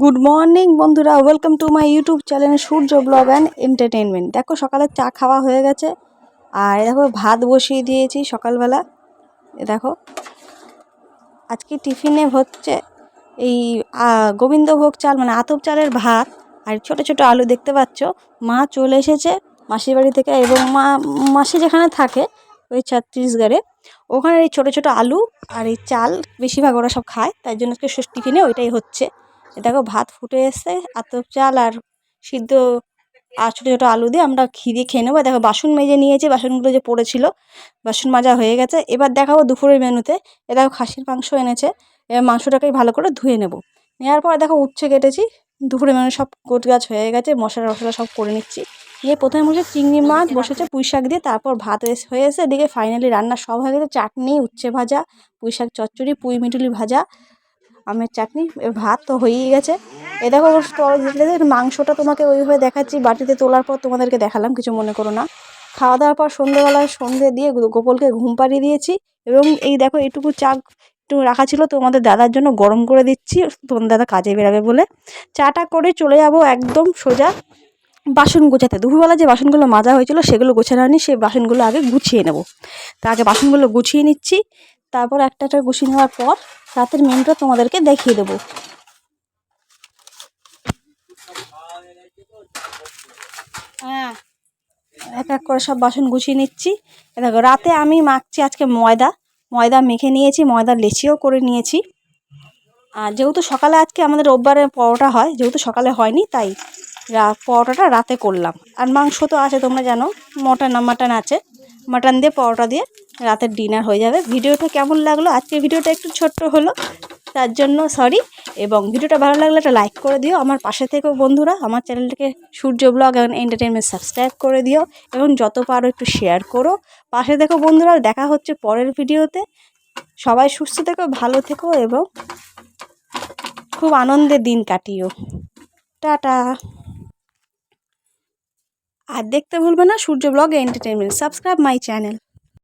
Good morning বন্ধুরা। Welcome to my YouTube channel Surya blog and entertainment দেখো, সকালে চা খাওয়া হয়ে গেছে। আর দেখো, ভাত বসিয়ে দিয়েছি সকালবেলা। দেখো, আজকে টিফিনে হচ্ছে এই গোবিন্দভোগ চাল মানে আতপ চালের ভাত। আর ছোট ছোট আলু দেখতে পাচ্ছ। মা চলে এসেছে মাসির বাড়ি থেকে এবং মা, মাসি যেখানে থাকে, ওই ছত্তিশগড়ে। ওখানে এই ছোট ছোট আলু আর এই চাল বেশিরভাগ ওরা সব খায়, তাই জন্য আজকে টিফিনে ওইটাই হচ্ছে। দেখো ভাত ফুটে এসছে, আতপ চাল আর সিদ্ধ, আর ছোটো ছোটো আলু দিয়ে আমরা ঘি দিয়ে খেয়ে নেব। দেখো বাসন মেজে নিয়েছি, বাসনগুলো যে পড়েছিল, বাসন মাজা হয়ে গেছে। এবার দেখাবো দুপুরের মেনুতে। এ দেখো খাসির মাংস এনেছে, এবার মাংসটাকেই ভালো করে ধুয়ে নেব। নেওয়ার পর দেখো উচ্ছে কেটেছি দুপুরে মেনু সব গোট গাছ হয়ে গেছে, মশলা টশলা সব করে নিচ্ছি। নিয়ে প্রথমে বসে চিংড়ি মাছ, বসেছে পুঁই শাক দিয়ে, তারপর ভাত হয়ে এসে এদিকে ফাইনালি রান্না সব হয়ে গেছে, চাটনি, উচ্ছে ভাজা, পুঁই শাক চচ্চড়ি, পুঁই মিটুলি ভাজা আমের চাটনি ভাত তো হয়েই গেছে। এ দেখো মাংসটা তোমাকে ওইভাবে দেখাচ্ছি, বাটিতে তোলার পর তোমাদেরকে দেখালাম, কিছু মনে করো না। খাওয়া দাওয়ার পর সন্ধেবেলায় সন্ধে দিয়ে গোপলকে ঘুম পাড়িয়ে দিয়েছি এবং এই দেখো, এইটুকু চা একটু রাখা ছিল তোমাদের দাদার জন্য, গরম করে দিচ্ছি, তোমাদের দাদা কাজে বেরাবে বলে। চাটা করে চলে যাব একদম সোজা বাসন গোছাতে। দুপুরবেলা যে বাসনগুলো মাজা হয়েছিল, সেগুলো গোছানো হয়নি সেই বাসনগুলো আগে গুছিয়ে নেব। তা আগে বাসনগুলো গুছিয়ে নিচ্ছি তারপর একটা একটা গুছিয়ে নেওয়ার পর রাতের মেনুটা তোমাদেরকে দেখিয়ে দেবো। হ্যাঁ এক এক করে সব বাসন গুছিয়ে নিচ্ছি। দেখো, রাতে আমি মাখছি আজকে ময়দা। ময়দা মেখে নিয়েছি ময়দা লেচিও করে নিয়েছি। আর যেহেতু সকালে আজকে আমাদের রোববারে পরোটা হয়, যেহেতু সকালে হয়নি, তাই পরোটাটা রাতে করলাম। আর মাংস তো আছে, তোমরা জানো, মটন, মাটন আছে। মাটন দিয়ে পরোটা দিয়ে রাতের ডিনার হয়ে যাবে। ভিডিওটা কেমন লাগল? আজকে ভিডিওটা একটু ছোট্ট হলো, তার জন্য সরি এবং ভিডিওটা ভালো লাগলে একটা লাইক করে দিও। আমার পাশে থেকেও বন্ধুরা। আমার চ্যানেলটাকে সূর্য ব্লগ এবং এন্টারটেনমেন্ট সাবস্ক্রাইব করে দিও। এবং যত পারো একটু শেয়ার করো। পাশে থেকো বন্ধুরা। দেখা হচ্ছে পরের ভিডিওতে। সবাই সুস্থ থেকো, ভালো থেকো এবং খুব আনন্দের দিন কাটিও। টাটা। আর দেখতে ভুলবে না Surya blog entertainment subscribe my channel